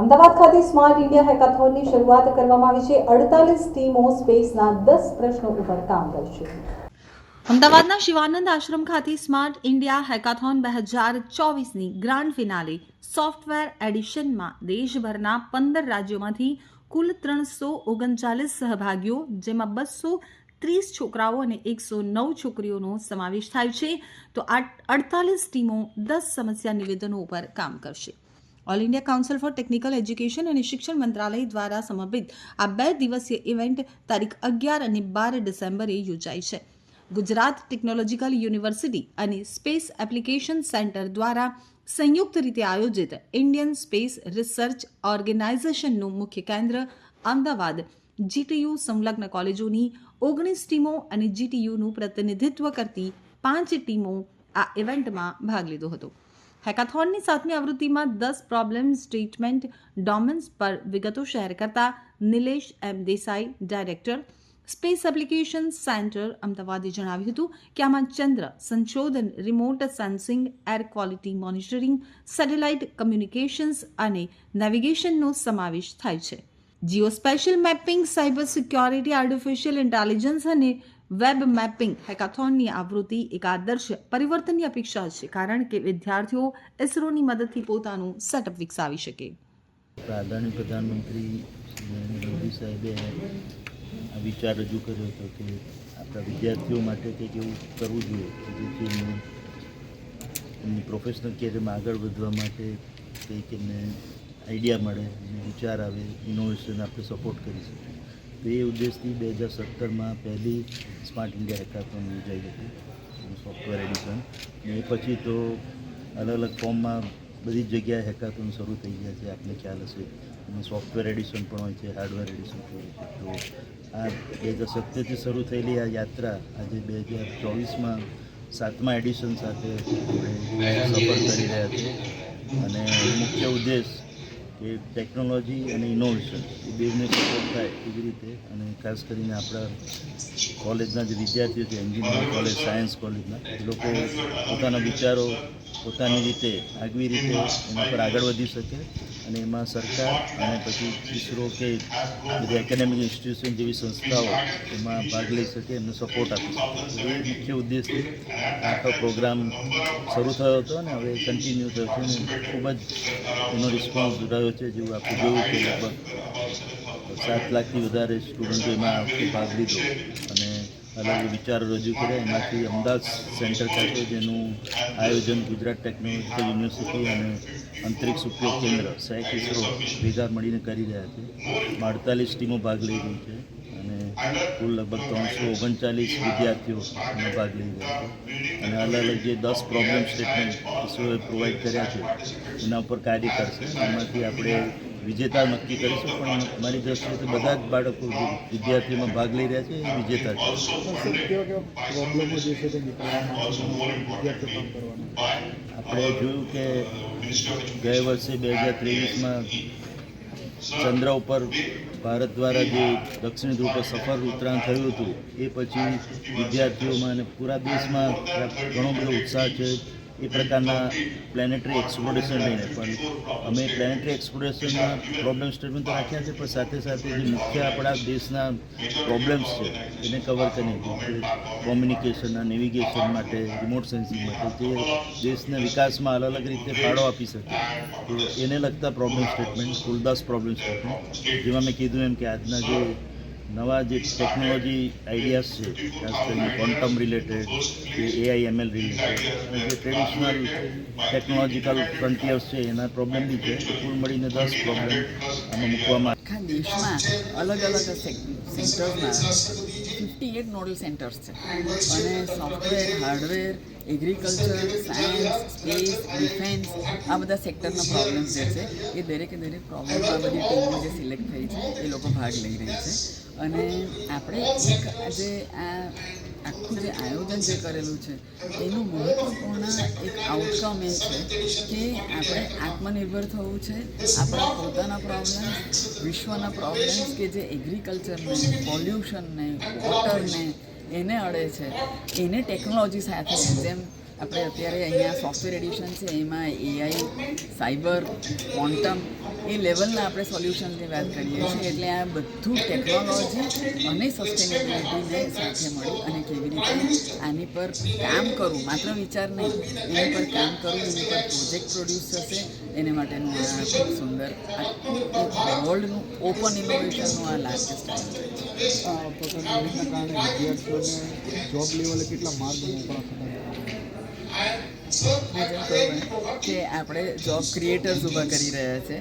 અમદાવાદ ખાતે smart India હેકાથોનની શરૂઆત કરવામાં આવી છે. અડતાલીસ ટીમો સ્પેસના દસ પ્રશ્નો ઉપર કામ કરશે. અમદાવાદના શિવાનંદ આશ્રમ ખાતે સ્માર્ટ ઇન્ડિયા હેકાથોન બે હજાર ચોવીસની ગ્રાન્ડ ફિનાલે સોફ્ટવેર એડિશનમાં દેશભરના પંદર રાજ્યોમાંથી કુલ ત્રણસો ઓગણચાલીસ સહભાગીઓ, જેમાં બસો ત્રીસ છોકરાઓ અને એકસો નવ છોકરીઓનો સમાવેશ થાય છે. તો આ અડતાલીસ ટીમો દસ સમસ્યા નિવેદનો ઉપર કામ કરશે. All India council for technical education અને શિક્ષણ મંત્રાલય દ્વારા સમર્પિત આ બે દિવસીય ઇવેન્ટ તારીખ અગિયાર અને બાર ડિસેમ્બરે યોજાઈ છે ગુજરાત ટેકનોલોજીકલ યુનિવર્સિટી અને સ્પેસ એપ્લિકેશન સેન્ટર દ્વારા સંયુક્ત રીતે આયોજિત ઇન્ડિયન સ્પેસ રિસર્ચ ઓર્ગેનાઇઝેશનનું મુખ્ય કેન્દ્ર અમદાવાદ જીટીયુ સંલગ્ન કોલેજોની ઓગણીસ ટીમો અને જીટીયુનું પ્રતિનિધિત્વ કરતી પાંચ ટીમો આ ઇવેન્ટમાં ભાગ લીધો હતો હેકાથોનની સાતમી આવૃત્તિમાં દસ પ્રોબ્લેમ સ્ટેટમેન્ટ ડોમેન્સ પર વિગતો શેર કરતા Nilesh M Desai director space application centre અમદાવાદે જણાવ્યું હતું કે આમાં ચંદ્ર, સંશોધન remote sensing air quality monitoring satellite communications અને નેવિગેશનનો સમાવેશ થાય છે. Geo spatial mapping cyber security artificial intelligence અને વેબ મેપિંગ, હેકાથોનની આવૃત્તિ એક આદર્શ પરિવર્તનની અપેક્ષા છે, કારણ કે વિદ્યાર્થીઓ ઇસરોની મદદથી પોતાનું સેટઅપ વિકસાવી શકે. આદરણીય પ્રધાનમંત્રી નરેન્દ્ર મોદી સાહેબે આ વિચાર રજૂ કર્યો હતો કે આપણા વિદ્યાર્થીઓ માટે કંઈક એવું કરવું જોઈએ, કે જેથી એમને એમની પ્રોફેશનલ કેરિયરમાં આગળ વધવા માટે કંઈક એમને આઈડિયા મળે વિચાર આવે ઇનોવેશન આપણે સપોર્ટ કરી શકીએ તો એ ઉદ્દેશથી બે હજાર સત્તરમાં પહેલી સ્માર્ટ ઇન્ડિયા હેકાથોન યોજાઈ હતી. સોફ્ટવેર એડિશન ને એ પછી તો અલગ અલગ ફોર્મમાં બધી જ જગ્યાએ હેકાથોન શરૂ થઈ ગયા છે, આપને ખ્યાલ હશે. એમાં સોફ્ટવેર એડિશન પણ હોય છે હાર્ડવેર એડિશન પણ હોય છે. તો આ બે હજાર સત્તરથી શરૂ થયેલી આ યાત્રા આજે બે હજાર ચોવીસમાં સાતમા એડિશન સાથે સફર કરી રહ્યા છે અને મુખ્ય ઉદ્દેશ કે ટેકનોલોજી અને ઇનોવેશન એ બેને સપોર્ટ થાય એવી રીતે. અને ખાસ કરીને આપણા કોલેજના જે વિદ્યાર્થીઓ છે એન્જિનિયરિંગ કોલેજ સાયન્સ કોલેજના એ લોકો પોતાના વિચારો પોતાની રીતે આગવી રીતે એના પર આગળ વધી શકે અને એમાં સરકાર અને પછી ઇસરો કે બધી એકેડેમિક ઇન્સ્ટિટ્યુશન જેવી સંસ્થાઓ એમાં ભાગ લઈ શકે, એમને સપોર્ટ આપી શકે. એ મુખ્ય ઉદ્દેશથી આખો પ્રોગ્રામ શરૂ થયો હતો અને હવે કન્ટિન્યુ થયો છે ખૂબ જ એનો રિસ્પોન્સ રહ્યો છે જેવું આપણે જોયું કે લગભગ. સાત લાખથી વધારે સ્ટુડન્ટો એમાં ભાગ લીધો. અને અલગ વિચારો રજૂ કર્યા. એમાંથી અમદાવાદ સેન્ટર ખાતે જેનું આયોજન ગુજરાત ટેકનોલોજીકલ યુનિવર્સિટી અને અંતરિક્ષ ઉપયોગ કેન્દ્ર સેક ઇસરો ભેગા મળીને કરી રહ્યા છે. અડતાલીસ ટીમો ભાગ લઈ રહી છે અને કુલ લગભગ ત્રણસો ઓગણચાલીસ વિદ્યાર્થીઓ ભાગ લઈ રહ્યા છે. અને અલગ અલગ જે દસ પ્રોબ્લેમ સ્ટેટમેન્ટ ઇસરોએ પ્રોવાઈડ કર્યા છે, એના ઉપર કાર્ય કરશે. એમાંથી આપણે વિજેતા નક્કી કરીશું પણ મારી દ્રષ્ટિએ બધા જ બાળકો વિદ્યાર્થીઓમાં ભાગ લઈ રહ્યા છે એ વિજેતા છે. આપણે જોયું કે ગયા વર્ષે બે હજાર ત્રેવીસમાં ચંદ્ર ઉપર ભારત દ્વારા જે દક્ષિણ ધ્રુવ પર સફળ ઉત્તરાયણ થયું હતું એ પછી વિદ્યાર્થીઓમાં અને પૂરા દેશમાં ઘણો બધો ઉત્સાહ છે. એ પ્રકારના પ્લેનેટરી એક્સપ્લોરેશન લઈને. પણ અમે પ્લેનેટરી એક્સપ્લોરેશનના પ્રોબ્લેમ સ્ટેટમેન્ટ તો રાખ્યા છે, પણ સાથે સાથે જે મુખ્ય આપણા દેશના પ્રોબ્લેમ્સ છે, એને કવર કરીને કોમ્યુનિકેશનના નેવિગેશન માટે રિમોટ સેન્સિંગ માટે, જે દેશના વિકાસમાં અલગ અલગ રીતે ફાળો આપી શકે. તો એને લગતા પ્રોબ્લેમ સ્ટેટમેન્ટ કુલદાસ પ્રોબ્લેમ સ્ટેટમેન્ટ જેમાં મેં કીધું એમ કે આજના જે નવા જે ટેકનોલોજી આઈડિયાઝ છે, ખાસ કરીને ક્વોન્ટમ રિલેટેડ કે એઆઈ એમએલ રિલેટેડ જે ટ્રેડિશનલ ટેકનોલોજીકલ ફ્રન્ટિયર્સ છે, એના પ્રોબ્લેમ બી છે. કુલ મળીને દસ પ્રોબ્લેમ આમાં મૂકવામાં આખા દેશમાં અલગ અલગ સેન્ટર્સમાં ફિફ્ટી એટ નોડલ સેન્ટર્સ છે. અને software hardware agriculture science space defence આ બધા સેક્ટરના પ્રોબ્લેમ્સ જે છે, એ દરેકે દરેક પ્રોબ્લેમ આ બધી ટીમો જે સિલેક્ટ થઈ છે, એ લોકો ભાગ લઈ રહી છે. અને આપણે આજે આ આખું જે આયોજન જે કરેલું છે, એનું મહત્ત્વપૂર્ણ એક આઉટકમ એ છે કે આપણે આત્મનિર્ભર થવું છે. આપણા પોતાના પ્રોબ્લેમ્સ વિશ્વના પ્રોબ્લેમ્સ કે જે એગ્રીકલ્ચરને પોલ્યુશનને વોટરને એને અડે છે. એને ટેકનોલોજી સાથે જેમ આપણે અત્યારે અહીંયા સોફ્ટવેર એડિશન છે, એમાં એઆઈ સાયબર ક્વોન્ટમ એ લેવલના આપણે સોલ્યુશન્સની વાત કરીએ છીએ એટલે આ બધું ટેકનોલોજી અને સસ્ટેનેબિલિટીને સાથે મળી અને કેવી રીતે આની પર કામ કરવું માત્ર વિચાર નહીં એની પર કામ કરવું એની પર પ્રોજેક્ટ પ્રોડ્યુસ થશે એને માટેનું આ ખૂબ સુંદર વર્લ્ડનું ઓપન ઇનોવેશનનું આ લાર્જેસ્ટ વિદ્યાર્થીઓને જોબ લેવલે કેટલા માર્ગ મોકળા થતા કે આપણે જોબ ક્રિએટર્સ ઊભા કરી રહ્યા છે.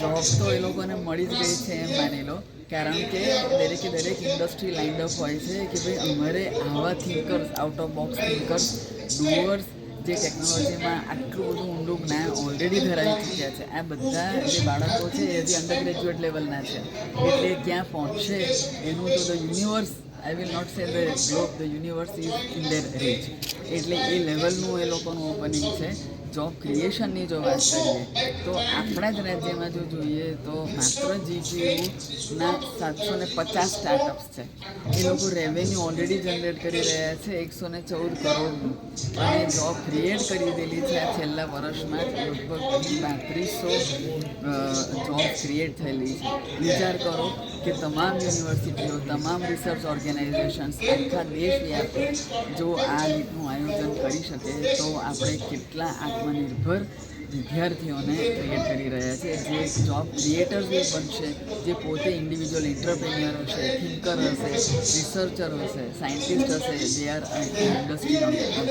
જોબ તો એ લોકોને મળી જ ગઈ છે એમ માની લો. કારણ કે દરેકે દરેક ઇન્ડસ્ટ્રી લાઇન્ડ અપ હોય છે કે ભાઈ અમારે આવા thinkers out of box thinkers doers જે ટેકનોલોજીમાં આટલું બધું ઊંડું જ્ઞાન ઓલરેડી ધરાવી ચૂક્યા છે. આ બધા જે બાળકો છે એ હજી અંડર ગ્રેજ્યુએટ લેવલના છે. એટલે ક્યાં પહોંચશે એનું તો the universe I will not say the globe the universe is in their reach એટલે એ લેવલનું એ લોકોનું ઓપનિંગ છે. જોબ ક્રિએશનની જો વાત કરીએ, તો આપણા જ રાજ્યમાં જો જોઈએ તો માત્ર જીટીયુના સાતસો ને પચાસ સ્ટાર્ટઅપ્સ છે. એ લોકો રેવન્યુ ઓલરેડી જનરેટ કરી રહ્યા છે, એકસો ને ચૌદ કરોડનું. અને જોબ ક્રિએટ કરી દેલી છે આ છેલ્લા વર્ષમાં લગભગ પાંત્રીસો જોબ ક્રિએટ થયેલી છે. વિચાર કરો કે તમામ યુનિવર્સિટીઓ, તમામ રિસર્ચ ઓર્ગેનાઇઝેશન્સ આખા દેશવ્યાપી જો આ રીતનું આયોજન કરી શકે, તો આપણે કેટલા આત્મનિર્ભર વિદ્યાર્થીઓને ક્રિએટ કરી રહ્યા છે. જે જોબ ક્રિએટર્સ બનશે, જે પોતે ઇન્ડિવિજ્યુઅલ એન્ટરપ્રેન્યોર હશે થિંકર હશે રિસર્ચર હશે સાયન્ટિસ્ટ હશે જે આર ઇન્ડસ્ટ્રી